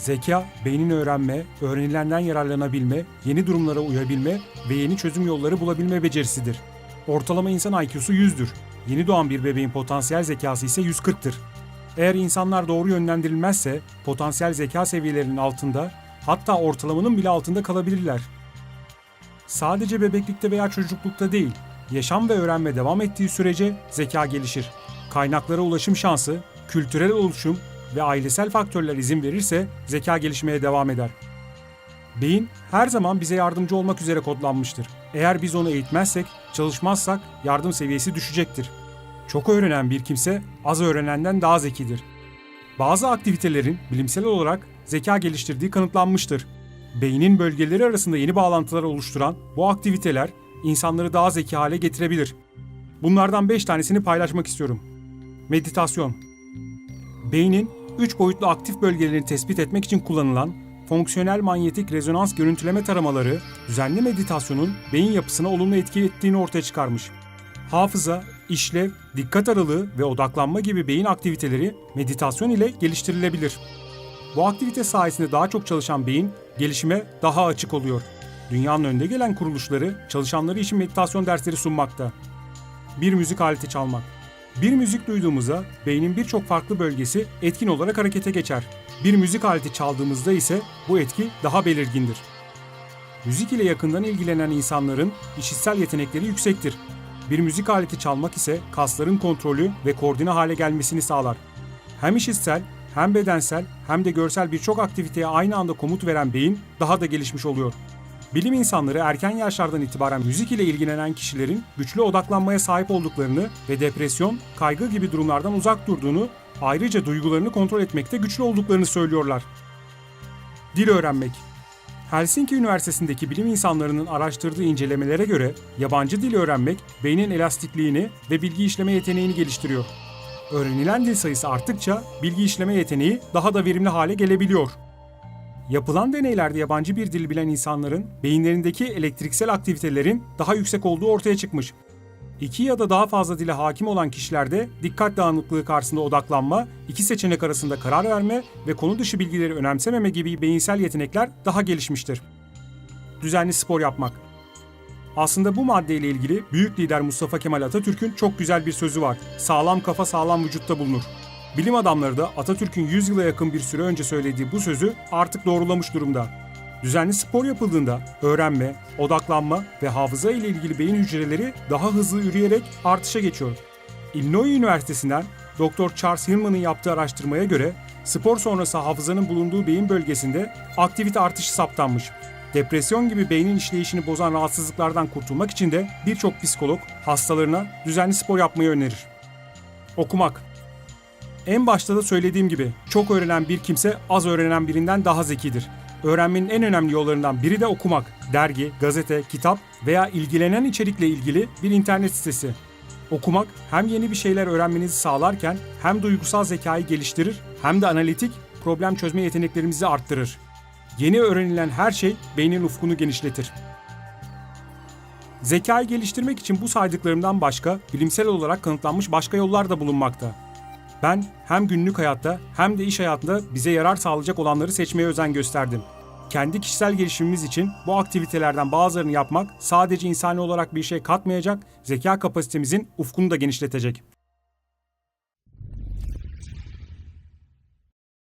Zeka, beynin öğrenme, öğrenilenden yararlanabilme, yeni durumlara uyabilme ve yeni çözüm yolları bulabilme becerisidir. Ortalama insan IQ'su 100'dür. Yeni doğan bir bebeğin potansiyel zekası ise 140'tır. Eğer insanlar doğru yönlendirilmezse potansiyel zeka seviyelerinin altında, hatta ortalamanın bile altında kalabilirler. Sadece bebeklikte veya çocuklukta değil, yaşam ve öğrenme devam ettiği sürece zeka gelişir. Kaynaklara ulaşım şansı, kültürel oluşum ve ailesel faktörler izin verirse zeka gelişmeye devam eder. Beyin her zaman bize yardımcı olmak üzere kodlanmıştır. Eğer biz onu eğitmezsek, çalışmazsak yardım seviyesi düşecektir. Çok öğrenen bir kimse az öğrenenden daha zekidir. Bazı aktivitelerin bilimsel olarak zeka geliştirdiği kanıtlanmıştır. Beynin bölgeleri arasında yeni bağlantılar oluşturan bu aktiviteler insanları daha zeki hale getirebilir. Bunlardan 5 tanesini paylaşmak istiyorum. Meditasyon. Beynin 3 boyutlu aktif bölgelerini tespit etmek için kullanılan fonksiyonel manyetik rezonans görüntüleme taramaları düzenli meditasyonun beyin yapısına olumlu etki ettiğini ortaya çıkarmış. Hafıza, işlev, dikkat aralığı ve odaklanma gibi beyin aktiviteleri meditasyon ile geliştirilebilir. Bu aktivite sayesinde daha çok çalışan beyin gelişime daha açık oluyor. Dünyanın önde gelen kuruluşları çalışanları için meditasyon dersleri sunmakta. Bir müzik aleti çalmak. Bir müzik duyduğumuzda beynin birçok farklı bölgesi etkin olarak harekete geçer. Bir müzik aleti çaldığımızda ise bu etki daha belirgindir. Müzik ile yakından ilgilenen insanların işitsel yetenekleri yüksektir. Bir müzik aleti çalmak ise kasların kontrolü ve koordine hale gelmesini sağlar. Hem işitsel, hem bedensel, hem de görsel birçok aktiviteye aynı anda komut veren beyin daha da gelişmiş oluyor. Bilim insanları erken yaşlardan itibaren müzik ile ilgilenen kişilerin güçlü odaklanmaya sahip olduklarını ve depresyon, kaygı gibi durumlardan uzak durduğunu, ayrıca duygularını kontrol etmekte güçlü olduklarını söylüyorlar. Dil öğrenmek Helsinki Üniversitesi'ndeki bilim insanlarının araştırdığı incelemelere göre yabancı dil öğrenmek beynin elastikliğini ve bilgi işleme yeteneğini geliştiriyor. Öğrenilen dil sayısı arttıkça bilgi işleme yeteneği daha da verimli hale gelebiliyor. Yapılan deneylerde yabancı bir dil bilen insanların beyinlerindeki elektriksel aktivitelerin daha yüksek olduğu ortaya çıkmış. İki ya da daha fazla dile hakim olan kişilerde dikkat dağınıklığı karşısında odaklanma, iki seçenek arasında karar verme ve konu dışı bilgileri önemsememe gibi beyinsel yetenekler daha gelişmiştir. Düzenli spor yapmak. Aslında bu maddeyle ilgili büyük lider Mustafa Kemal Atatürk'ün çok güzel bir sözü var. Sağlam kafa sağlam vücutta bulunur. Bilim adamları da Atatürk'ün 100 yıla yakın bir süre önce söylediği bu sözü artık doğrulamış durumda. Düzenli spor yapıldığında öğrenme, odaklanma ve hafıza ile ilgili beyin hücreleri daha hızlı üreyerek artışa geçiyor. Illinois Üniversitesi'nden Dr. Charles Hillman'ın yaptığı araştırmaya göre spor sonrası hafızanın bulunduğu beyin bölgesinde aktivite artışı saptanmış. Depresyon gibi beynin işleyişini bozan rahatsızlıklardan kurtulmak için de birçok psikolog hastalarına düzenli spor yapmayı önerir. Okumak en başta da söylediğim gibi çok öğrenen bir kimse az öğrenen birinden daha zekidir. Öğrenmenin en önemli yollarından biri de okumak. Dergi, gazete, kitap veya ilgilenen içerikle ilgili bir internet sitesi. Okumak hem yeni bir şeyler öğrenmenizi sağlarken hem duygusal zekayı geliştirir hem de analitik problem çözme yeteneklerimizi arttırır. Yeni öğrenilen her şey beynin ufkunu genişletir. Zekayı geliştirmek için bu saydıklarımdan başka bilimsel olarak kanıtlanmış başka yollar da bulunmakta. Ben hem günlük hayatta hem de iş hayatında bize yarar sağlayacak olanları seçmeye özen gösterdim. Kendi kişisel gelişimimiz için bu aktivitelerden bazılarını yapmak sadece insani olarak bir şey katmayacak, zeka kapasitemizin ufkunu da genişletecek.